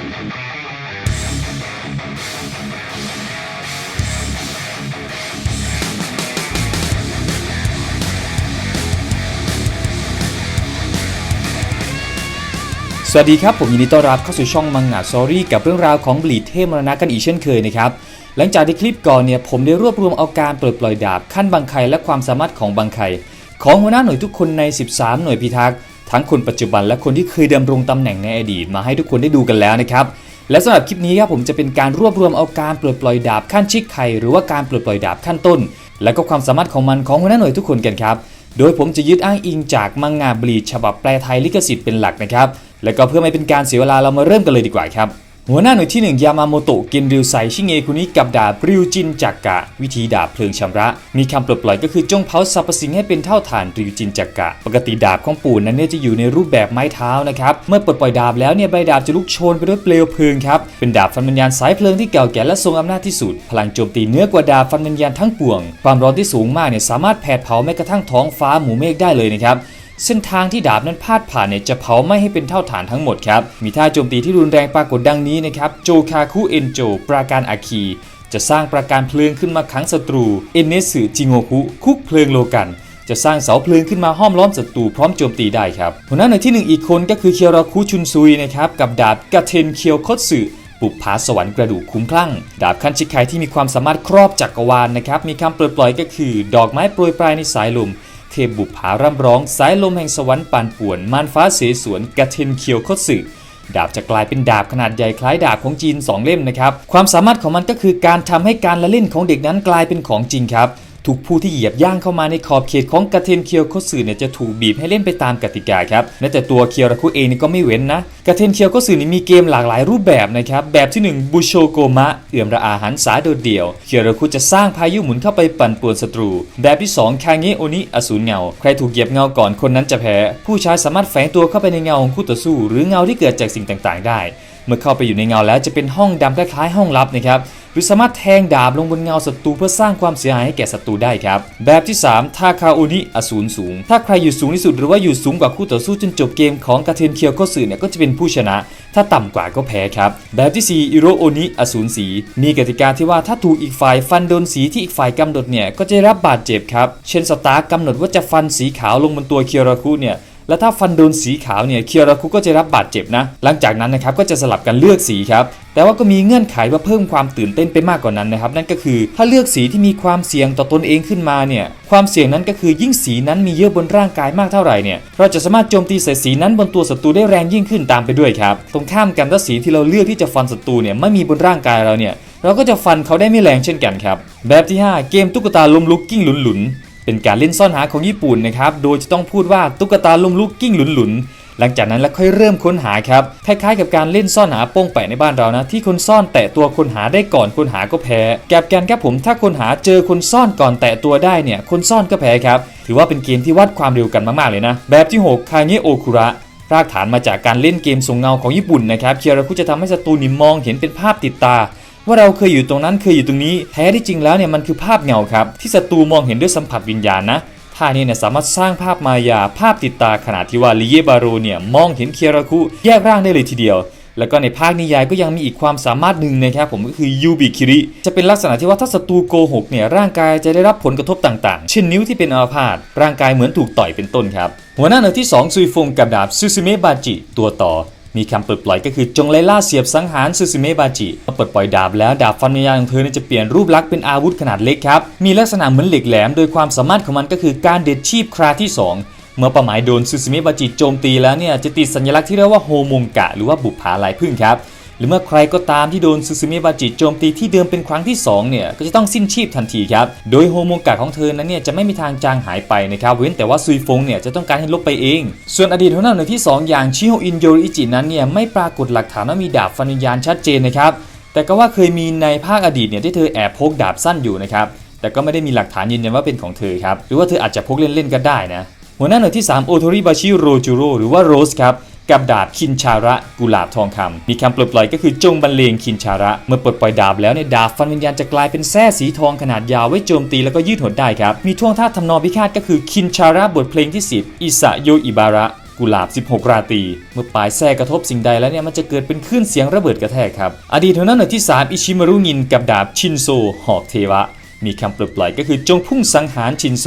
สวัสดีครับ ผมยินดีต้อนรับเข้าสู่ช่องมังงะซอรี่กับเรื่องราวของบลีดเทพมรณะกันอีกเช่นเคยนะครับ หลังจากที่คลิปก่อนเนี่ยผมได้รวบรวมเอาการปลดปล่อยดาบขั้นบังไคและความสามารถของบังไคของหัวหน้าหน่วยทุกคนใน 13 หน่วยพิทักษ์ ทั้งคนปัจจุบันและคนที่เคยดำรงตำแหน่งในอดีตมาให้ทุกคนได้ดูกันแล้วนะครับและสำหรับคลิปนี้ครับผมจะเป็นการรวบรวมเอาการปลดปล่อยดาบขั้นชิกไข่หรือว่าการปลดปล่อยดาบขั้นต้น และก็ความสามารถของมันของหัวหน้าหน่วยทุกคนกันครับโดยผมจะยึดอ้างอิงจากมังงะบลีฉบับแปลไทยลิขสิทธิ์เป็นหลักนะครับ แล้วก็เพื่อไม่เป็นการเสียเวลาเรามาเริ่มกันเลยดีกว่าครับ หัวหน้าหน่วยที่ 1 ยามาโมโตะเกนริวไซชิเงคุนิกับดาบริวจินจักกะ วิธีดาบเพลิงชำระ มีคำปลดปล่อยก็คือจงเผาสรรพสิ่งให้เป็นเท่าฐานริวจินจักกะ ปกติดาบของปู่นั้นเนี่ยจะอยู่ในรูปแบบไม้เท้านะครับ เมื่อปลดปล่อยดาบแล้วเนี่ยใบดาบจะลุกโชนไปด้วยเปลวเพลิงครับ เป็นดาบฟันวิญญาณสายเพลิงที่เก่าแก่และทรงอำนาจที่สุด พลังโจมตีเนื้อกว่าดาบฟันวิญญาณทั้งปวง ความร้อนที่สูงมากเนี่ยสามารถแผดเผาแม้กระทั่งท้องฟ้าหมู่เมฆได้เลยนะครับ เส้นทางที่ดาบนั้นพาดผ่านเนี่ยจะเผาไม้ให้เป็นเท่าฐานทั้งหมดครับ มีท่าโจมตีที่รุนแรงปรากฏดังนี้นะครับโจคาคุเอนโจ ปราการอาคีจะสร้างปราการเพลิงขึ้นมาขังศัตรู เอนเนสึจิโงคุคุกเพลิงโลกัน จะสร้างเสาเพลิงขึ้นมาห้อมล้อมศัตรูพร้อมโจมตีได้ครับหัวหน้าหน่วยที่หนึ่งอีกคนก็คือเคียวราคุชุนซุยนะครับกับดาบกาเทนเคียวคตสึปุบผาสวรรค์กระดูกคุ้มคลั่ง ดาบขั้นชิคายที่มีความสามารถครอบจักรวาลนะครับมีคำปลดปล่อยก็คือ ดอกไม้โปรยปลายในสายลม เทพบุปผาร่ำร้อง สายลมแห่งสวรรค์ปานป่วนม่านฟ้าเสสวนกระเทนเคียวคตสึดาบจะกลายเป็นดาบขนาดใหญ่คล้ายดาบของจีน 2 เล่มนะครับ ความสามารถของมันก็คือการทำให้การละเล่นของเด็กนั้นกลายเป็นของจริงครับ ทุกผู้ที่เหยียบย่างเข้ามาในขอบเขตของกาเทนเคียวโคสึเนี่ยจะถูกบีบให้เล่นไปตามกติกาครับและแต่ตัวเคียวราคุเองนี่ก็ไม่เว้นนะกาเทนเคียวโคสึนี่มีเกมหลากหลายรูปแบบนะครับแบบที่1บูโชโกมะเอื่อมระอาหันษาโดดเดี่ยว เคียวราคุจะสร้างพายุหมุนเข้าไปปั่นป่วนศัตรู แบบที่2คาเงะโอนิอสูรเงา ใครถูกเหยียบเงาก่อนคนนั้นจะแพ้ ผู้ใช้สามารถแฝงตัวเข้าไปในเงาของคู่ต่อสู้ หรือเงาที่เกิดจากสิ่งต่างๆ ได้ เมื่อเข้าไปอยู่ในเงาแล้วจะเป็นห้องดำคล้ายๆห้องลับนะครับ หรือสามารถแทงดาบลงบนเงาศัตรูเพื่อสร้างความเสียหายให้แก่ศัตรูได้ครับ แบบที่ 3 ทาคาโอนิอสูรสูง ถ้าใครอยู่สูงที่สุดหรือว่าอยู่สูงกว่าคู่ต่อสู้จนจบเกมของกาเทนเคียวโคสึเนี่ยก็จะเป็นผู้ชนะ ถ้าต่ำกว่าก็แพ้ครับ แบบที่ 4 อิโรโอนิอสูรสี มีกติกาที่ว่าถ้าถูกอีกฝ่ายฟันโดนสีที่อีกฝ่ายกำหนดเนี่ยก็จะได้รับบาดเจ็บครับ เช่นสตาร์กำหนดว่าจะฟันสีขาวลงบนตัวเคียวราคุเนี่ย แล้วถ้าฟันโดนสีขาวเนี่ยเคียราคุก็จะรับบาดเจ็บนะ หลังจากนั้นนะครับก็จะสลับกันเลือกสีครับแต่ว่าก็มีเงื่อนไขว่าเพิ่มความตื่นเต้นไปมากกว่านั้นนะครับ นั่นก็คือถ้าเลือกสีที่มีความเสี่ยงต่อตนเองขึ้นมาเนี่ยความเสี่ยงนั้นก็คือยิ่งสีนั้นมีเยอะบนร่างกายมากเท่าไหร่เนี่ยเราจะสามารถโจมตีใส่สีนั้นบนตัวศัตรูได้แรงยิ่งขึ้นตามไปด้วยครับตรงข้ามกันถ้าสีที่เราเลือกที่จะฟันศัตรูเนี่ยไม่มีบนร่างกายเราเนี่ยเราก็จะฟันเขาได้ไม่แรงเช่นกันครับแบบที่ 5 เกมตุ๊กตาล้มลุกกิ้งหลุนหลุน เป็นการเล่นซ่อนหาของญี่ปุ่นนะครับ โดยจะต้องพูดว่าตุ๊กตาล้มลุกกิ้งหลุนหลุนๆ หลังจากนั้นแล้วค่อยเริ่มค้นหาครับ คล้ายๆ กับการเล่นซ่อนหาโป้งแปะในบ้านเรานะ ที่คนซ่อนแตะตัวคนหาได้ก่อนคนหาก็แพ้ แกบกันครับผม ถ้าคนหาเจอคนซ่อนก่อนแตะตัวได้เนี่ย คนซ่อนก็แพ้ครับ ถือว่าเป็นเกมที่วัดความเร็วกันมากๆเลยนะ แบบที่6คาเงะโอคุระรากฐานมาจากการเล่นเกมทรงเงาของญี่ปุ่นนะครับเคียราคุจะทำให้ศัตรูนี่มองเห็นเป็นภาพติดตา ว่าเราเคยอยู่ตรงนั้นเคยอยู่ตรงนี้แท้ที่จริงแล้วเนี่ยมันคือภาพเงาครับที่ศัตรูมองเห็นด้วยสัมผัสวิญญาณนะท่านี้เนี่ยสามารถสร้างภาพมายาภาพติดตาขนาดที่ว่าลิเยบาโรเนี่ยมองเห็นเคียราคุแยกร่างได้เลยทีเดียวแล้วก็ในภาคนิยายก็ยังมีอีกความสามารถหนึ่งนะครับผมก็คือยูบิคิริจะเป็นลักษณะที่ว่าถ้าศัตรูโกหกเนี่ยร่างกายจะได้รับผลกระทบต่างๆ เช่นนิ้วที่เป็นอาพาธร่างกายเหมือนถูกต่อยเป็นต้นครับ หัวหน้าหน่วยที่ 2 ซุยฟงกับดาบซูซิเมะบาจิ ตัวต่อ มีคำเปิดปล่อยก็คือจงไล่ล่าเสียบสังหารซูซิเมะบาจิพอปลดปล่อยดาบแล้วดาบฟันวิญญาณของเธอจะเปลี่ยนรูปลักษณ์เป็นอาวุธขนาดเล็กครับมีลักษณะเหมือนเหล็กแหลม โดยความสามารถของมันก็คือการเด็ดชีพคราที่ 2เมื่อเป้าหมายโดนซูซิเมะบาจิโจมตีแล้วเนี่ยจะติดสัญลักษณ์ที่เรียกว่าโฮมงกะ หรือว่าบุปผาลายพึ่งครับ หรือเมื่อใครก็ตามที่โดนซูซูมิบาจิโจมตีที่เดิมเป็นครั้งที่2เนี่ยก็จะต้องสิ้นชีพทันทีครับ โดยโฮโมกะของเธอนั้นเนี่ยจะไม่มีทางจางหายไปนะครับเว้นแต่ว่าซุยฟงเนี่ยจะต้องการให้ลบไปเอง ส่วนอดีตหัวหน้าหน่วยที่ 2 อย่างชิโฮอินโยริอิจินั้นเนี่ยไม่ปรากฏหลักฐานว่ามีดาบฟันวิญญาณชัดเจนนะครับแต่ก็ว่าเคยมีในภาคอดีตเนี่ยที่เธอแอบพกดาบสั้นอยู่นะครับแต่ก็ไม่ได้มีหลักฐานยืนยันว่าเป็นของเธอครับหรือว่าเธออาจจะพกเล่นๆก็ได้นะหัวหน้าหน่วยที่ 3 โอโทริบาชิโรจูโรหรือว่าโรสครับ กับดาบคินชาระกุหลาบทองคำมีคำปลดปล่อยก็คือจงบรรเลงคินชาระ เมื่อปลดปล่อยดาบแล้วเนี่ยดาบฟันวิญญาณจะกลายเป็นแส้สีทองขนาดยาวไว้โจมตีแล้วก็ยืดหดได้ครับ มีท่วงท่าทำนองพิฆาตก็คือคินชาระบทเพลงที่ 10 อิสะโยอิบาระกุหลาบ 16 ราตรี เมื่อปลายแทรกกระทบสิ่งใดแล้วเนี่ยมันจะเกิดเป็นคลื่นเสียงระเบิดกระแทกครับ อดีตหัวหน้าหน่วยที่ 3 อิชิมารุงินกับดาบชินโซ หอกเทวะ มีคำปลดปล่อยก็คือจงพุ่งสังหารชินโซ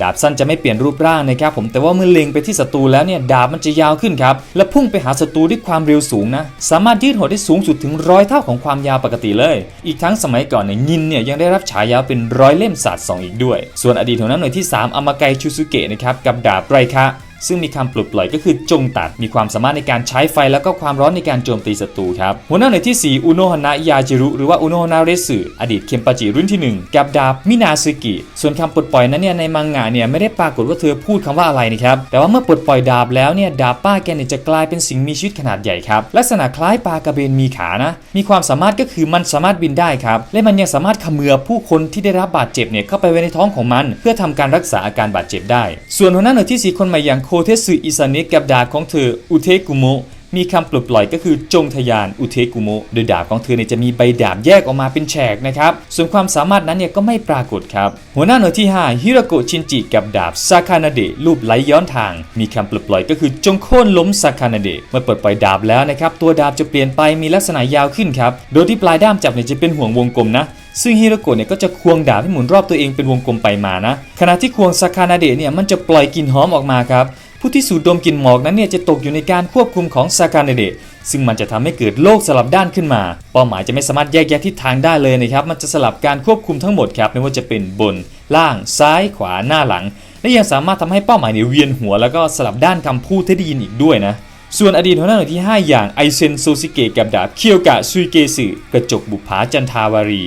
ดาบสั้นจะไม่เปลี่ยนรูปร่างนะครับผมแต่ว่าเมื่อเล็งไปที่ศัตรูแล้วเนี่ยดาบมันจะยาวขึ้นครับและพุ่งไปหาศัตรูด้วยความเร็วสูงนะสามารถยืดหดได้สูงสุดถึงร้อยเท่าของความยาวปกติเลย อีกทั้งสมัยก่อนเนี่ยยินเนี่ยยังได้รับฉายาเป็นร้อยเล่มศาสตร์สองอีกด้วย ส่วนอดีตหัวหน้าหน่วยที่ 3อามาไกชูซุเกะนะครับกับดาบไรคะ ซึ่งมีคำปลุกปล่อยก็คือจงตัด มีความสามารถในการใช้ไฟแล้วก็ความร้อนในการโจมตีศัตรูครับ หัวหน้าหน่วยที่ 4 อุโนฮนะยาจิรุหรือว่าอุโนฮนะเรสึอดีตเคมปาจิรุ่นที่ 1 กับดาบมินาซึกิ ส่วนคำปลดปล่อยนั้นเนี่ยในมังงะเนี่ยไม่ได้ปรากฏว่าเธอพูดคำว่าอะไรนะครับ แต่ว่าเมื่อปลดปล่อยดาบแล้วเนี่ยดาบป้าแกเนี่ยจะกลายเป็นสิ่งมีชีวิตขนาดใหญ่ครับ ลักษณะคล้ายปลากระเบนมีขานะ มีความสามารถก็คือมันสามารถบินได้ครับ และมันยังสามารถขมือผู้คนที่ได้รับบาดเจ็บเนี่ยเข้าไปไว้ในท้องของมัน เพื่อทำการรักษาอาการบาดเจ็บได้ ส่วนหัวหน้าหน่วยที่ 4 คนใหม่อย่างโคเทสึอิซาเนะกับดาบของเธออุเทกุโมะมีคำปลดปล่อยก็คือจงทยานอุเทกุโมะโดยดาบของเธอเนี่ยจะมีใบดาบแยกออกมาเป็นแฉกนะครับ ส่วนความสามารถนั้นเนี่ยก็ไม่ปรากฏครับ หัวหน้าหน่วยที่ 5 ฮิโรโกชินจิกับดาบซาคานาเดะรูปไหลย้อนทาง มีคำปลดปล่อยก็คือจงโค่นล้มซาคานาเดะเมื่อปลดปล่อยดาบแล้วนะครับ ตัวดาบจะเปลี่ยนไปมีลักษณะยาวขึ้นครับ โดยที่ปลายด้ามจับเนี่ยจะเป็นห่วงวงกลมนะซึ่งฮิโรโกะเนี่ยก็จะควงดาบให้หมุนรอบตัวเองเป็นวงกลมไปมานะ ขณะที่ควงซาคานาเดะเนี่ยมันจะปล่อยกลิ่นหอมออกมาครับ ผู้ที่สูดดมกลิ่นหมอกนั้นเนี่ยจะตกอยู่ในการควบคุมของซาคานเดะซึ่งมันจะทำให้เกิดโลกสลับด้านขึ้นมา เป้าหมายจะไม่สามารถแยกแยะทิศทางได้เลยนะครับมันจะสลับการควบคุมทั้งหมดครับไม่ว่าจะเป็นบน ล่างซ้ายขวาหน้าหลัง และยังสามารถทำให้เป้าหมายเนี่ยเวียนหัวแล้วก็สลับด้านคำพูดที่ได้ยินอีกด้วยนะส่วนอดีตหัวหน้าหน่วยที่ 5 อย่างไอเซนโซซิเกะกับดาบเคียวกะซุยเกสึกระจกบุผาจันทาวารี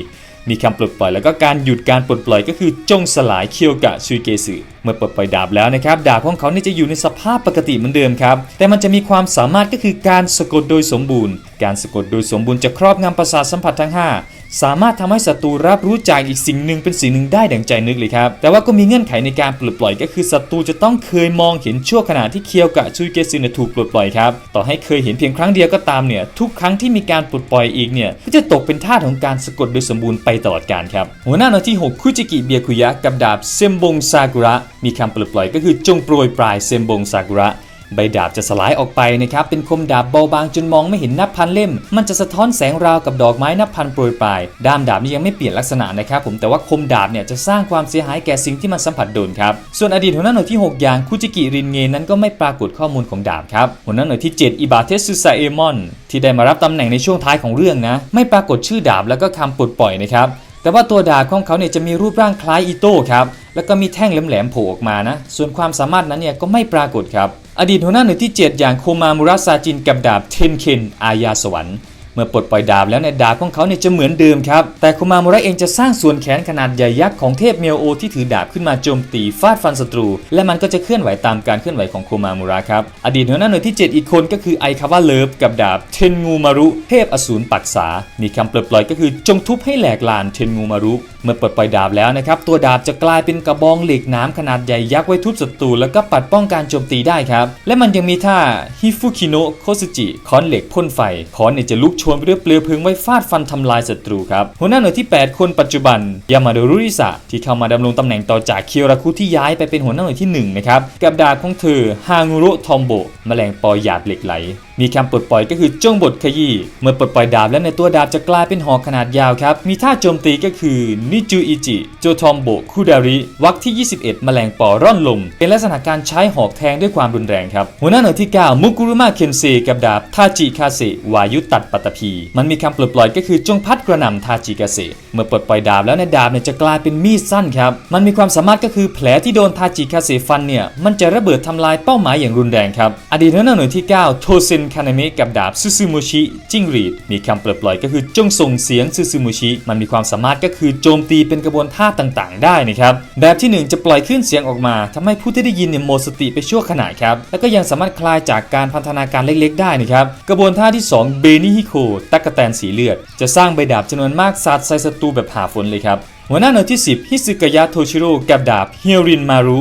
มีคำปลดปล่อยแล้วก็การหยุดการปลดปล่อยก็คือจงสลายเคียวกะซุยเกสึเมื่อปลดปล่อยดาบแล้วนะครับดาบของเขาเนี่ยจะอยู่ในสภาพปกติเหมือนเดิมครับ แต่มันจะมีความสามารถก็คือการสะกดโดยสมบูรณ์ การสะกดโดยสมบูรณ์จะครอบงำประสาทสัมผัสทั้ง 5 สามารถทำให้ศัตรูรับรู้จากอีกสิ่งหนึ่งเป็นสิ่งหนึ่งได้ดังใจนึกเลยครับแต่ว่าก็มีเงื่อนไขในการปลดปล่อยก็คือศัตรูจะต้องเคยมองเห็นชั่วขณะที่เคียวกะซุยเกซึนถูกปลดปล่อยครับต่อให้เคยเห็นเพียงครั้งเดียวก็ตามเนี่ยทุกครั้งที่มีการปลดปล่อยอีกเนี่ยก็จะตกเป็นท่าสของการสะกดโดยสมบูรณ์ไปตลอดกาลครับหัวหน้าหน่วยที่ 6 คุจิกิเบียคุยะกับดาบเซมบงซากุระมีคำปลดปล่อยก็คือจงโปรยปลายเซมบงซากุระ ใบดาบจะสลายออกไปนะครับเป็นคมดาบเบาบางจนมองไม่เห็นนับพันเล่ม มันจะสะท้อนแสงราวกับดอกไม้นับพันโปรยปลายด้ามดาบนี่ยังไม่เปลี่ยนลักษณะนะครับผมแต่ว่าคมดาบเนี่ยจะสร้างความเสียหายแก่สิ่งที่มันสัมผัสโดนครับส่วนอดีตหัวหน้าหน่วยที่ 6 อย่างคุจิกิรินเงนั้นก็ไม่ปรากฏข้อมูลของดาบครับหัวหน้าหน่วยที่ 7 อิบาเทสุซาเอมอนที่ได้มารับตำแหน่งในช่วงท้ายของเรื่องนะ ไม่ปรากฏชื่อดาบแล้วก็คำปลดปล่อยนะครับ แต่ว่าตัวดาบของเขาเนี่ยจะมีรูปร่างคล้ายอิโต้ครับ แล้วก็มีแท่งแหลมๆโผล่ออกมานะ ส่วนความสามารถนั้นเนี่ยก็ไม่ปรากฏครับ อดีตหัวหน้าหน่วยที่ 7 อย่างโคมามุระซาจินกับดาบเทนเคนอายาสวรรค์ มื่อปลดปล่อยดาบแล้วเนี่ยดาบของเขาเนี่ยจะเหมือนเดิมครับ แต่โคมามุระเองจะสร้างส่วนแขนขนาดใหญ่ยักษ์ของเทพเมียวโอที่ถือดาบขึ้นมาโจมตีฟาดฟันศัตรู และมันก็จะเคลื่อนไหวตามการเคลื่อนไหวของโคมามุระครับ อดีตหัวหน้าหน่วยที่ 7 อีกคนก็คือไอคาวาเลิฟกับดาบเทนงูมารุ เทพอสูรปักษา มีคำปลดปล่อยก็คือจงทุบให้แหลกลานเทนงูมารุ เมื่อปลดปล่อยดาบแล้วนะครับตัวดาบจะกลายเป็นกระบองเหล็กน้ำขนาดใหญ่ยักษ์ไว้ทุบศัตรูแล้วก็ปัดป้องการโจมตีได้ครับ และมันยังมีท่าฮิฟุคิโนะโคสุจิค้อนเหล็กพ่นไฟค้อนเนี่ยจะลุกโชนไปด้วยเปลือพึงไว้ฟาดฟันทำลายศัตรูครับ หัวหน้าหน่วยที่ 8 คนปัจจุบัน ยามาโดรุริสะที่เข้ามาดำรงตำแหน่งต่อจากเคียวราคุที่ย้ายไปเป็นหัวหน้าหน่วยที่1นะครับกับดาบของเธอฮางูโรทอมโบแมลงปอหยาดเหล็กไหล มีคำปลดปล่อยก็คือจ้องบทขยี้เมื่อปลดปล่อยดาบแล้วในตัวดาบจะกลายเป็นหอกขนาดยาวครับ มีท่าโจมตีก็คือนิจูอิจิโจทอมโบคุดาริวักที่ 21 แมลงปอร่อนลม เป็นลักษณะการใช้หอกแทงด้วยความรุนแรงครับ หัวหน้าหน่วยที่ 9 มุกุรุมาเคนเซกับดาบทาจิคาเซวายุตัดปัตตภีมันมีคำปลดปล่อยก็คือจงพัดกระหน่ำทาจิคาเซเมื่อปลดปล่อยดาบแล้วในดาบเนี่ยจะกลายเป็นมีดสั้นครับมันมีความสามารถก็คือแผลที่โดนทาจิคาเซฟันเนี่ยมันจะระเบิดทำลายเป้าหมายอย่างรุนแรงครับอดีตหัวหน้าหน่วยที่ 9 โทเซนคานาเมะกับดาบซูซูโมชิจิ้งรีด มีคำเปลดปล่อยก็คือจงส่งเสียงซูซูโมชิมันมีความสามารถก็คือโจมตีเป็นกระบวนท่าต่างๆ ได้นะครับแบบที่ 1 จะปล่อยคลื่นเสียงออกมาทำให้ผู้ที่ได้ยินเนี่ยหมดสติไปชั่วขณะครับแล้วก็ยังสามารถคลายจากการพันธนาการเล็กๆ ได้นะครับกระบวนท่าที่ 2 เบนิฮิโคตักกะแตนสีเลือด จะสร้างใบดาบจำนวนมากสาดใส่ศัตรูแบบหาฝนเลยครับหัวหน้าหน่วยที่ 10 ฮิซึกายะโทชิโร่กับดาบเฮียรินมารุ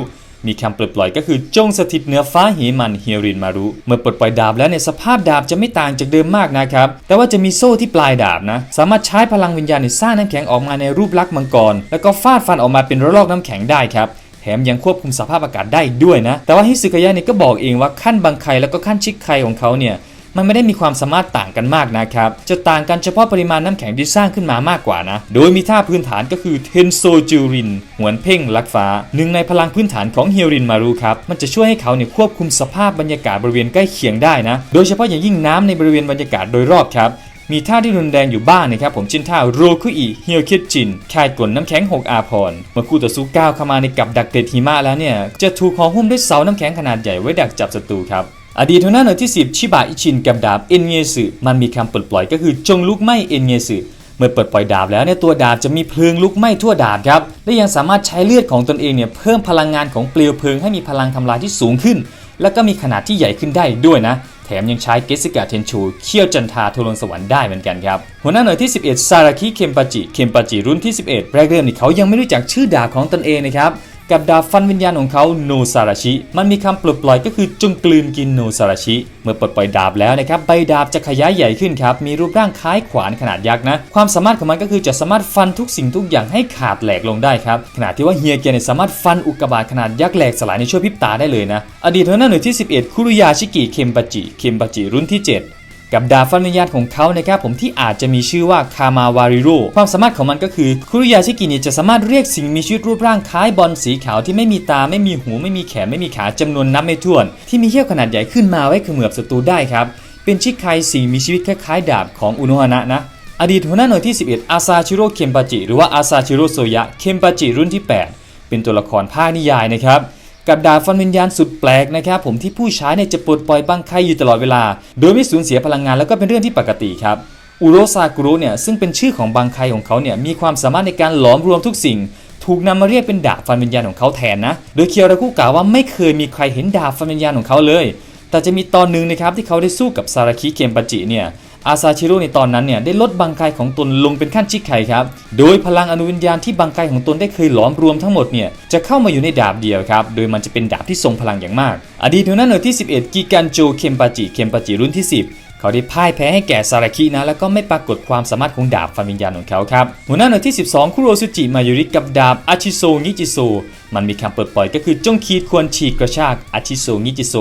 มีคำปลดปล่อยก็คือจงสถิตเหนือฟ้าเหมันเฮรินมารุ เมื่อปลดปล่อยดาบแล้วเนี่ยสภาพดาบจะไม่ต่างจากเดิมมากนะครับ แต่ว่าจะมีโซ่ที่ปลายดาบนะ สามารถใช้พลังวิญญาณในสร้างน้ำแข็งออกมาในรูปลักษณ์มังกร แล้วก็ฟาดฟันออกมาเป็นระลอกน้ำแข็งได้ครับแถมยังควบคุมสภาพอากาศได้ด้วยนะ แต่ว่าฮิสุกายะเนี่ยก็บอกเองว่าขั้นบังไคแล้วก็ขั้นชิกไคของเขาเนี่ย มันไม่ได้มีความสามารถต่างกันมากนะครับ จะต่างกันเฉพาะปริมาณน้ำแข็งที่สร้างขึ้นมามากกว่านะ โดยมีท่าพื้นฐานก็คือเทนโซจูรินหวนเพ่งลักฟ้า หนึ่งในพลังพื้นฐานของเฮียรินมารุครับ มันจะช่วยให้เขาเนี่ยควบคุมสภาพบรรยากาศบริเวณใกล้เคียงได้นะ โดยเฉพาะอย่างยิ่งน้ำในบริเวณบรรยากาศโดยรอบครับมีท่าที่รุนแรงอยู่บ้างนะครับ ผมเช่นท่าโรคุอิเฮียวคิดจินค่ายกลน้ำแข็ง 6 อาพรเมื่อคู่ต่อสู้ก้าวเข้ามาในกับดักเกล็ดหิมะแล้วเนี่ย จะถูกห่อหุ้มด้วยเสาน้ำแข็งขนาดใหญ่ไว้ดักจับศัตรูครับ อดีตหัวหน้าหน่วยที่ 10 ชิบะอิชินกับดาบเอ็นเงสึมันมีคำปลดปล่อยก็คือจงลุกไหม้เอ็นเงสึเมื่อเปิดปล่อยดาบแล้วเนี่ยตัวดาบจะมีเพลิงลุกไหม้ทั่วดาบครับและยังสามารถใช้เลือดของตนเองเนี่ยเพิ่มพลังงานของเปลวเพลิงให้มีพลังทำลายที่สูงขึ้น แล้วก็มีขนาดที่ใหญ่ขึ้นได้ด้วยนะ แถมยังใช้เกสิกาเทนชูเคี่ยวจันทาทูลงสวรรค์ได้เหมือนกันครับหัวหน้าหน่วยที่ 11 ซาราคิเคมปาจิเคมปาจิรุ่นที่ 11 แรกเริ่มนี่เขายังไม่รู้จักชื่อดาบของตนเองนะครับ กับดาบฟันวิญญาณของเขาโนซาราชิ มันมีคำปลดปล่อยก็คือจงกลืนกินโนซาราชิ เมื่อปลดปล่อยดาบแล้วนะครับใบดาบจะขยายใหญ่ขึ้นครับ มีรูปร่างคล้ายขวานขนาดยักษ์นะ ความสามารถของมันก็คือจะสามารถฟันทุกสิ่งทุกอย่างให้ขาดแหลกลงได้ครับขณะที่ว่าเฮียเกียนสามารถฟันอุกกาบาตขนาดยักษ์แหลกสลายในช่วงพริบตาได้เลยนะ อดีตหัวหน้าหน่วยที่ 11 คุรุยาชิกิเคมปาจิเคมปาจิรุ่นที่ 7 กับดาบฟันวิญญาณของเขานะครับผมที่อาจจะมีชื่อว่าคามาวาริโรความสามารถของมันก็คือ คุรุยาชิกิเนี่ยจะสามารถเรียกสิ่งมีชีวิตรูปร่างคล้ายบอลสีขาวที่ไม่มีตาไม่มีหูไม่มีแขนไม่มีขาจำนวนนับไม่ถ้วน ที่มีเขี้ยวขนาดใหญ่ขึ้นมาไว้เขมือบศัตรูได้ครับเป็นชิคไคสิ่งมีชีวิตคล้ายๆ ดาบของอุโนฮานะนะอดีตหัวหน้าหน่วยที่ 11 อาซาชิโร่เคมปาจิ หรือว่าอาซาชิโร่โซยะ เคมปาจิรุ่นที่ 8 เป็นตัวละครภาคนิยายนะครับ กับดาบฟันวิญญาณสุดแปลกนะครับผมที่ผู้ใช้เนี่ยจะปลดปล่อยบังไคอยู่ตลอดเวลา โดยไม่สูญเสียพลังงานแล้วก็เป็นเรื่องที่ปกติครับอุโรซากุรุเนี่ยซึ่งเป็นชื่อของบังไคของเขาเนี่ยมีความสามารถในการหลอมรวมทุกสิ่ง ถูกนำมาเรียกเป็นดาบฟันวิญญาณของเขาแทนนะ โดยเคียวราคุกล่าวว่าไม่เคยมีใครเห็นดาบฟันวิญญาณของเขาเลย แต่จะมีตอนหนึ่งนะครับที่เขาได้สู้กับซาราคิเกมปาจิเนี่ย อาซาชิโร่ในตอนนั้นเนี่ยได้ลดบังไคของตนลงเป็นขั้นชิกไคครับ โดยพลังอนุวิญญาณที่บังไคของตนได้เคยหลอมรวมทั้งหมดเนี่ยจะเข้ามาอยู่ในดาบเดียวครับ โดยมันจะเป็นดาบที่ทรงพลังอย่างมาก อดีตหัวหน้าหน่วยที่ 11 กิกันโจเคมปาจิเคมปาจิรุ่นที่ 10เขาได้พ่ายแพ้ให้แก่ซาราคินะ แล้วก็ไม่ปรากฏความสามารถของดาบฟันวิญญาณของเขาครับ หัวหน้าหน่วยที่ 12 คุโรซุจิมายุริกับดาบอาชิโซงิจิโซ มันมีคำเปิดปล่อยก็คือจงขีดควรฉีกกระชากอาชิโซงิจิโซ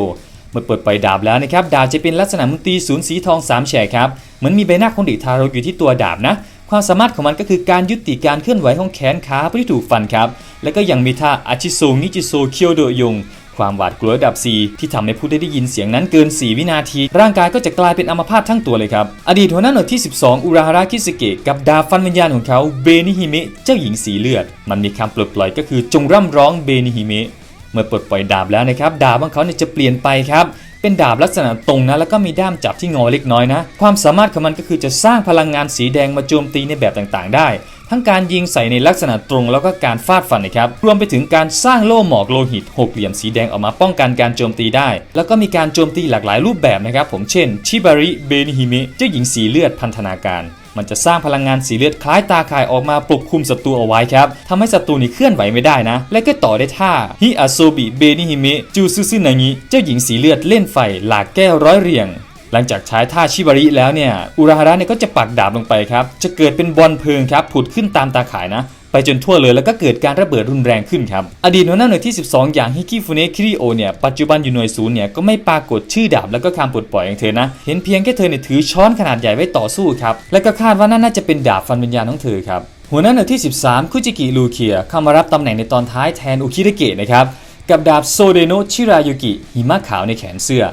มื่อเปิดปล่อยดาบแล้วนะครับดาบจะเป็นลักษณะมันตีศูนย์สีทอง3แฉกครับเหมือนมีใบหน้าของเด็กทารกอยู่ที่ตัวดาบนะความสามารถของมันก็คือการยุติการเคลื่อนไหวของแขนขาผู้ที่ถูกฟันครับ แล้วก็ยังมีท่าอาชิโซงิจิโซเคียวโดยง ความหวาดกลัวระดับ 4 ที่ทำให้ผู้ได้ได้ยินเสียงนั้นเกิน 4 วินาที ร่างกายก็จะกลายเป็นอัมพาตทั้งตัวเลยครับ อดีตหัวหน้าหน่วยที่ 12 อุราฮาระคิสเกะกับดาบฟันวิญญาณของเขาเบนิฮิเมะเจ้าหญิงสีเลือด มันมีคำปลดปล่อยก็คือจงร่ำร้องเบนิฮิเมะ เมื่อปลดปล่อยดาบแล้วนะครับดาบของเขาเนี่ยจะเปลี่ยนไปครับเป็นดาบลักษณะตรงนะแล้วก็มีด้ามจับที่งอเล็กน้อยนะ ความสามารถของมันก็คือจะสร้างพลังงานสีแดงมาโจมตีในแบบต่างๆ ได้ ทั้งการยิงใส่ในลักษณะตรงแล้วก็การฟาดฟันนะครับรวมไปถึงการสร้างโล่หมอกโลหิตหกเหลี่ยมสีแดงออกมาป้องกันการโจมตีได้ แล้วก็มีการโจมตีหลากหลายรูปแบบนะครับผมเช่นชิบาริเบนิฮิเมะเจ้าหญิงสีเลือดพันธนาการ มันจะสร้างพลังงานสีเลือดคล้ายตาข่ายออกมาปกคลุมศัตรูเอาไว้ครับทำให้ศัตรูนี้เคลื่อนไหวไม่ได้นะ และก็ต่อได้ท่าฮิอาโซบิเบนิฮิเมะจูซุซึนางิเจ้าหญิงสีเลือดเล่นไฟหลากแก้วร้อยเรียงหลังจากใช้ท่าชิบาริแล้วเนี่ยอุราฮาระเนี่ยก็จะปักดาบลงไปครับจะเกิดเป็นบอลเพลิงครับผุดขึ้นตามตาข่ายนะ ไปจนทั่วเลยแล้วก็เกิดการระเบิดรุนแรงขึ้นครับ อดีตหัวหน้าหน่วยที่ 12 อย่างฮิกิฟุเนะคิริโอเนี่ยปัจจุบันอยู่หน่วยศูนย์เนี่ยก็ไม่ปรากฏชื่อดาบแล้วก็คำปลดปล่อยของเธอนะ เห็นเพียงแค่เธอเนี่ยถือช้อนขนาดใหญ่ไว้ต่อสู้ครับและก็คาดว่านั่นน่าจะเป็นดาบฟันวิญญาณของเธอครับหัวหน้าหน่วยที่ 13 คุจิกิลูเคียเข้ามารับตำแหน่งในตอนท้ายแทนอุคิเดเกะนะครับกับดาบโซเดโนชิรายุกิหิมะขาวในแขนเสื้อ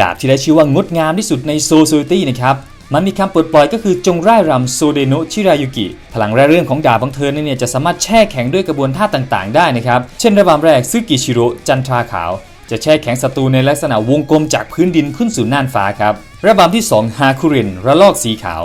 ดาบที่ได้ชื่อว่างดงามที่สุดในโซโซตี้นะครับ มันมีคำปลดปล่อยก็คือจงร่ายรำโซเดโนชิรายุกิ พลังแร่เรื่องของดาบของเธอเนี่ยจะสามารถแช่แข็งด้วยกระบวนท่าต่างๆ ได้นะครับ เช่นระบำแรกซึกิชิโร่จันทราขาว จะแช่แข็งศัตรูในลักษณะวงกลมจากพื้นดินขึ้นสู่น่านฟ้าครับ ระบำที่ 2 ฮาคุรินระลอกสีขาว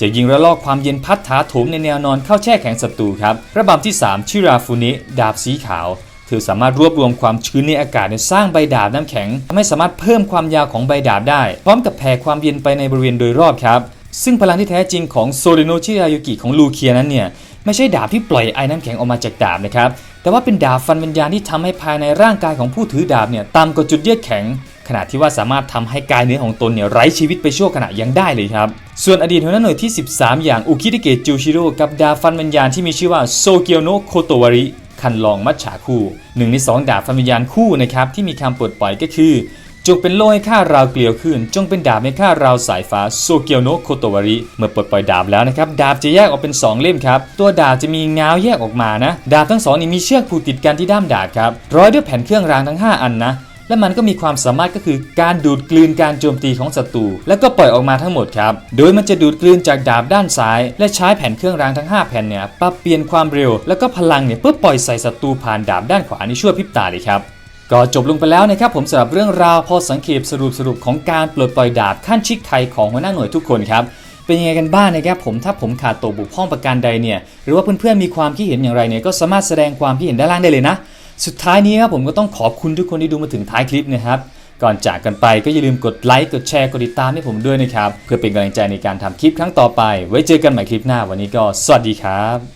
จะยิงระลอกความเย็นพัดถาโถมในแนวนอนเข้าแช่แข็งศัตรูครับ ระบำที่ 3 ชิราฟูนิดาบสีขาว เธอสามารถรวบรวมความชื้นในอากาศในสร้างใบดาบน้ำแข็งทำให้สามารถเพิ่มความยาวของใบดาบได้ พร้อมกับแผ่ความเย็นไปในบริเวณโดยรอบครับ ซึ่งพลังที่แท้จริงของโซเดโนชิรายุกิของลูเคียนั้นเนี่ยไม่ใช่ดาบที่ปล่อยไอ้น้ำแข็งออกมาจากดาบนะครับ แต่ว่าเป็นดาบฟันวิญญาณที่ทำให้ภายในร่างกายของผู้ถือดาบเนี่ยต่ำกว่าจุดเยือกแข็ง ขณะที่ว่าสามารถทำให้กายเนื้อของตนเนี่ยไร้ชีวิตไปชั่วขณะยังได้เลยครับ ส่วนอดีตหัวหน้าหน่วยที่ 13 อย่างอุคิเดเกะจูชิโร่กับดาบฟันวิญญาณที่มีชื่อว่าโซเกียวโนโคโตวาริ คันลองมัจฉาคู่หนึ่งในสองดาบฟันวิญญาณคู่นะครับที่มีคำปลดปล่อยก็คือ จงเป็นโล่ให้ข้าราวเกลียวขึ้น จงเป็นดาบให้ข้าราวสายฟ้าโซเกียวโนโคโตวาริเมื่อปลดปล่อยดาบแล้วนะครับดาบจะแยกออกเป็น 2 เล่มครับ ตัวดาบจะมีง้าวแยกออกมานะ ดาบทั้งสองนี้มีเชือกผูกติดกันที่ด้ามดาบครับร้อยด้วยแผ่นเครื่องรางทั้ง 5 อันนะ และมันก็มีความสามารถก็คือการดูดกลืนการโจมตีของศัตรูแล้วก็ปล่อยออกมาทั้งหมดครับ โดยมันจะดูดกลืนจากดาบด้านซ้าย และใช้แผ่นเครื่องรางทั้ง 5 แผ่นเนี่ยปรับเปลี่ยนความเร็วแล้วก็พลังเนี่ยเพื่อปล่อยใส่ศัตรูผ่านดาบด้านขวาในชั่วพริบตาเลยครับก็จบลงไปแล้วนะครับผมสำหรับเรื่องราวพอสังเขปสรุปสรุปของการปลดปล่อยดาบขั้นชิกไทยของหัวหน้าหน่วยทุกคนครับเป็นยังไงกันบ้างนะครับผมถ้าผมขาดตกบกพร่องประการใดเนี่ยหรือว่าเพื่อนๆมีความคิดเห็นอย่างไรเนี่ยก็สามารถแสดงความคิดเห็นด้านล่างได้เลยนะ สุดท้ายนี้ครับผมก็ต้องขอบคุณทุกคนที่ดูมาถึงท้ายคลิปนะครับ ก่อนจากกันไปก็อย่าลืมกดไลค์กดแชร์กดติดตามให้ผมด้วยนะครับ เพื่อเป็นกำลังใจในการทำคลิปครั้งต่อไป ไว้เจอกันใหม่คลิปหน้าวันนี้ก็สวัสดีครับ